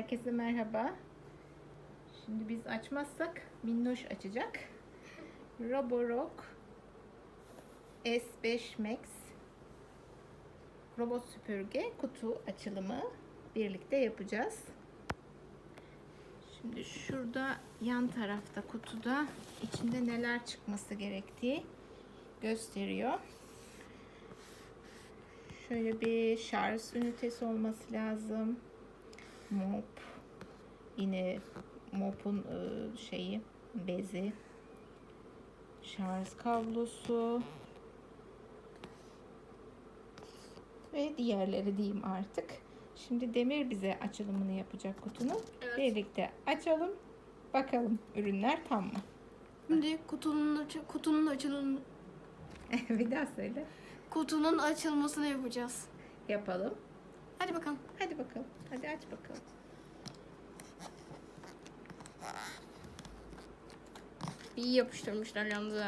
Herkese merhaba. Şimdi biz açmazsak Minnoş açacak. Roborock S5 Max robot süpürge kutu açılımı birlikte yapacağız. Şimdi şurada yan tarafta kutuda içinde neler çıkması gerektiği gösteriyor. Şöyle bir şarj ünitesi olması lazım. Mop. Yine mopun e, şeyi bezi. Şarj kablosu. Ve diğerleri diyeyim artık. Şimdi Demir bize açılımını yapacak kutunun. Evet. Birlikte açalım. Bakalım ürünler tam mı? Şimdi kutunun kutunun açılım bir daha söyle. kutunun açılmasını yapacağız. Yapalım. Hadi bakalım. Hadi bakalım. Hadi aç bakalım. İyi yapıştırmışlar yalnız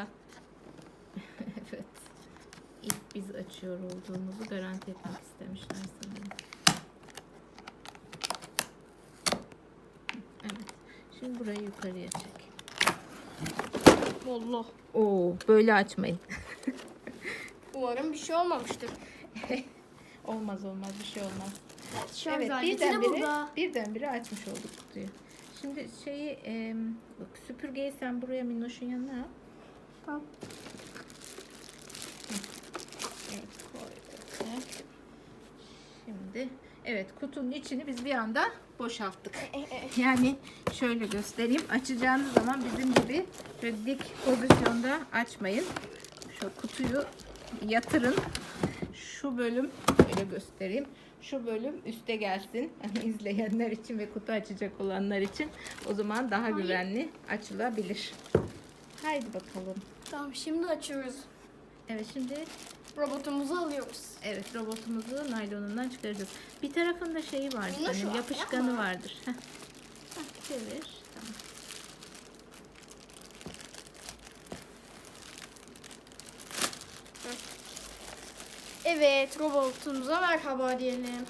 evet. İlk biz açıyor olduğumuzu garanti etmek istemişler sanırım. Evet. Şimdi burayı yukarıya çek. Allah. Oo, böyle açmayın. Umarım bir şey olmamıştır. olmaz olmaz bir şey olmaz. Şarj evet, aleti de birdenbire, birdenbire açmış olduk kutuyu. Şimdi şeyi e, bak, süpürgeyi sen buraya Minnoş'un yanına al. Tamam. Evet, koyduk. Şimdi evet kutunun içini biz bir anda boşalttık. Yani şöyle göstereyim. Açacağınız zaman bizim gibi şöyle dik pozisyonda açmayın. Şu kutuyu yatırın. Şu bölüm böyle göstereyim. Şu bölüm üste gelsin. İzleyenler için ve kutu açacak olanlar için o zaman daha Hayır. güvenli açılabilir. Haydi bakalım. Tamam şimdi açıyoruz. Evet şimdi Robotumuzu alıyoruz. Evet robotumuzu naylonundan çıkaracağız. Bir tarafında şeyi var var, yapışkanı vardır. Heh, çevir. Tamam. Evet robotumuza merhaba diyelim.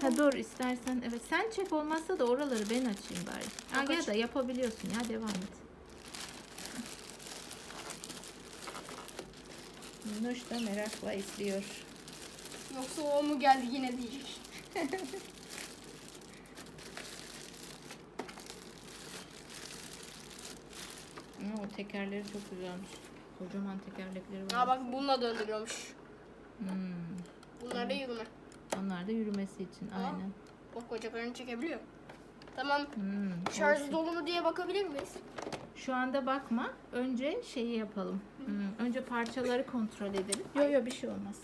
Ha dur istersen evet sen çek olmazsa da oraları ben açayım bari. Ha, ya da yapabiliyorsun ya devam et. Minnoş da merakla izliyor. Yoksa o mu geldi yine diyecek. O tekerleri çok güzelmiş. Kocaman tekerlekleri var. Aa bak bununla döndürüyormuş. Hmm. Bunlar da yürüme. Onlar da yürümesi için Aa. aynen. Bak bacaklarını çekebiliyor. Tamam. Hmm, Şarjı olsun. dolu mu diye bakabilir miyiz? Şu anda bakma. Önce şeyi yapalım. Hmm, Önce parçaları kontrol edelim. Yok yok bir şey olmaz.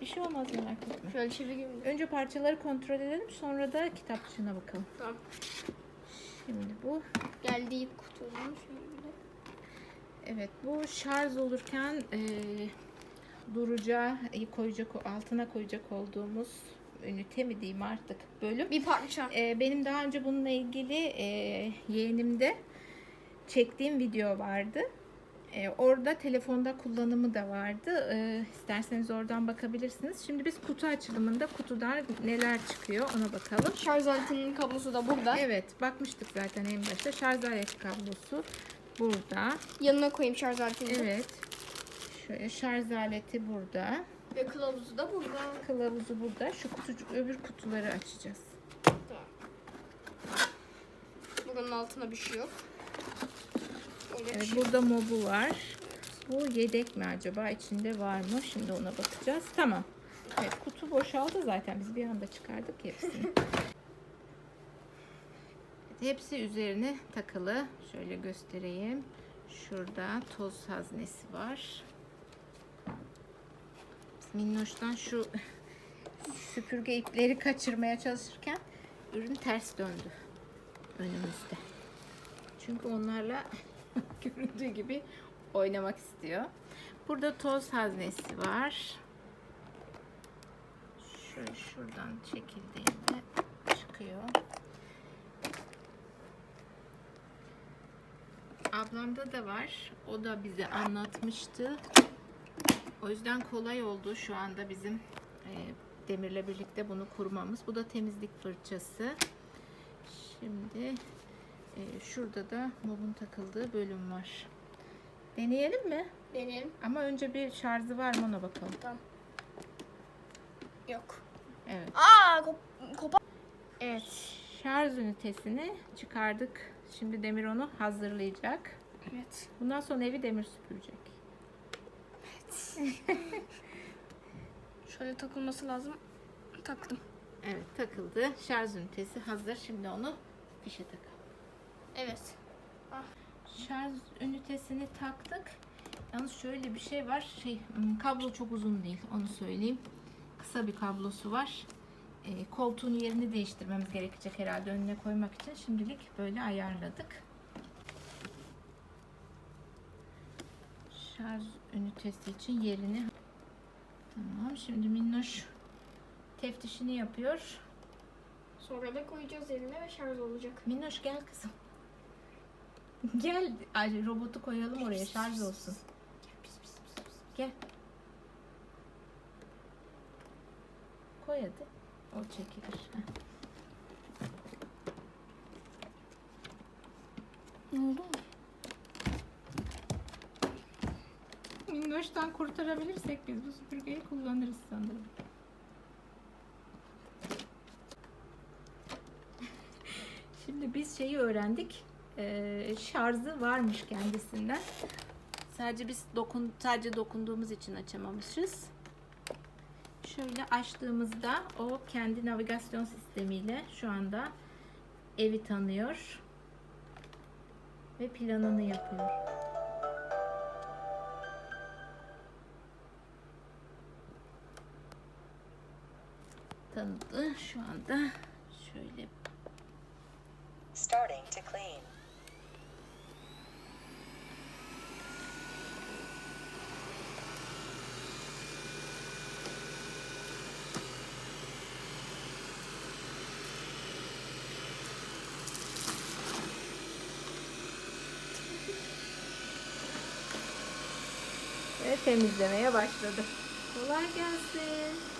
Bir şey olmaz merak etme. Şöyle çevireyim. Önce parçaları kontrol edelim. Sonra da kitapçığına bakalım. Tamam. Şimdi bu Geldi kutunun şöyle. evet bu şarj olurken e, duracağı koyacak altına koyacak olduğumuz ünite mi diyeyim artık bölüm. Bir parça. E, benim daha önce bununla ilgili e, yeğenimde çektiğim video vardı. E, orada telefonda kullanımı da vardı. E, isterseniz oradan bakabilirsiniz. Şimdi biz kutu açılımında kutudan neler çıkıyor ona bakalım. Şarj aletinin kablosu da burada. Evet bakmıştık zaten en başta. Şarj aleti kablosu burada. Yanına koyayım şarj aletini. Evet. Şöyle şarj aleti burada. Ve kılavuzu da burada. Kılavuzu burada. Şu kutucuk öbür kutuları açacağız. Buranın altında bir şey yok. Öyle Evet şey. burada mobu var. Bu yedek mi acaba? İçinde var mı? Şimdi ona bakacağız. Tamam. Evet kutu boşaldı zaten. Biz bir anda çıkardık hepsini. Hepsi üzerine takılı. Şöyle göstereyim. Şurada toz haznesi var. Minnoş'tan şu süpürge ipleri kaçırmaya çalışırken ürün ters döndü önümüzde. Çünkü onlarla göründüğü gibi oynamak istiyor. Burada toz haznesi var. Şöyle şuradan çekildiğinde çıkıyor. Ablamda da var. O da bize anlatmıştı. O yüzden kolay oldu şu anda bizim e, Demir'le birlikte bunu kurmamız. Bu da temizlik fırçası. Şimdi e, şurada da mobun takıldığı bölüm var. Deneyelim mi? Deneyelim. Ama önce bir şarjı var mı ona bakalım. Tamam. Yok. Evet. Aa kop kopar. Evet. Şarj ünitesini çıkardık. Şimdi Demir onu hazırlayacak. Evet. Bundan sonra evi Demir süpürecek. Şöyle takılması lazım. Taktım. Evet takıldı. Şarj ünitesi hazır. Şimdi onu fişe takalım. Evet. Şarj ünitesini taktık. Yalnız şöyle bir şey var. Şey, hmm, kablo çok uzun değil. Onu söyleyeyim. Kısa bir kablosu var. E, koltuğun yerini değiştirmemiz gerekecek herhalde önüne koymak için. Şimdilik böyle ayarladık. Şarj ünitesi için yerini Tamam. Şimdi Minnoş teftişini yapıyor. Sonra da koyacağız yerine ve şarj olacak. Minnoş gel kızım. Gel. Ay, robotu koyalım oraya şarj olsun. Gel. Koy hadi. O çekilir. Ne oldu? Minnoş'tan kurtarabilirsek biz bu süpürgeyi kullanırız sanırım. Şimdi biz şeyi öğrendik. Ee, şarjı varmış kendisinden. Sadece biz dokun sadece dokunduğumuz için açamamışız. Şöyle açtığımızda o kendi navigasyon sistemiyle şu anda evi tanıyor ve planını yapıyor. Tanıdı. Şu anda şöyle Starting to clean. ve temizlemeye başladı. Kolay gelsin.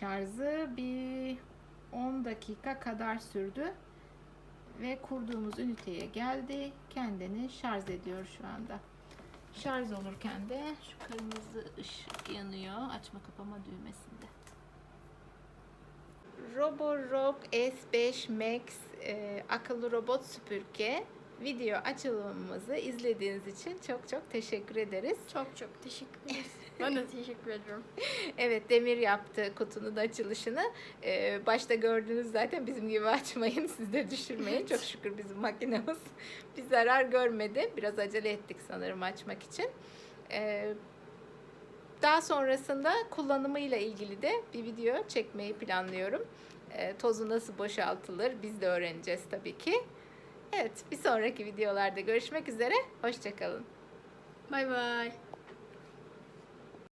Şarjı bir 10 dakika kadar sürdü. Ve kurduğumuz üniteye geldi. Kendini şarj ediyor şu anda. Şarj olurken de şu kırmızı ışık yanıyor. Açma kapama düğmesinde. Roborock S5 Max e, akıllı robot süpürge video açılımımızı izlediğiniz için çok çok teşekkür ederiz. Çok çok teşekkür ederiz. ben de teşekkür ediyorum. Evet Demir yaptı kutunun da açılışını. Ee, başta gördünüz zaten bizim gibi açmayın siz de düşürmeyin. Çok şükür bizim makinemiz bir zarar görmedi. Biraz acele ettik sanırım açmak için. Ee, daha sonrasında kullanımıyla ilgili de bir video çekmeyi planlıyorum. Ee, tozu nasıl boşaltılır biz de öğreneceğiz tabii ki. Evet bir sonraki videolarda görüşmek üzere. Hoşçakalın. Bay bay.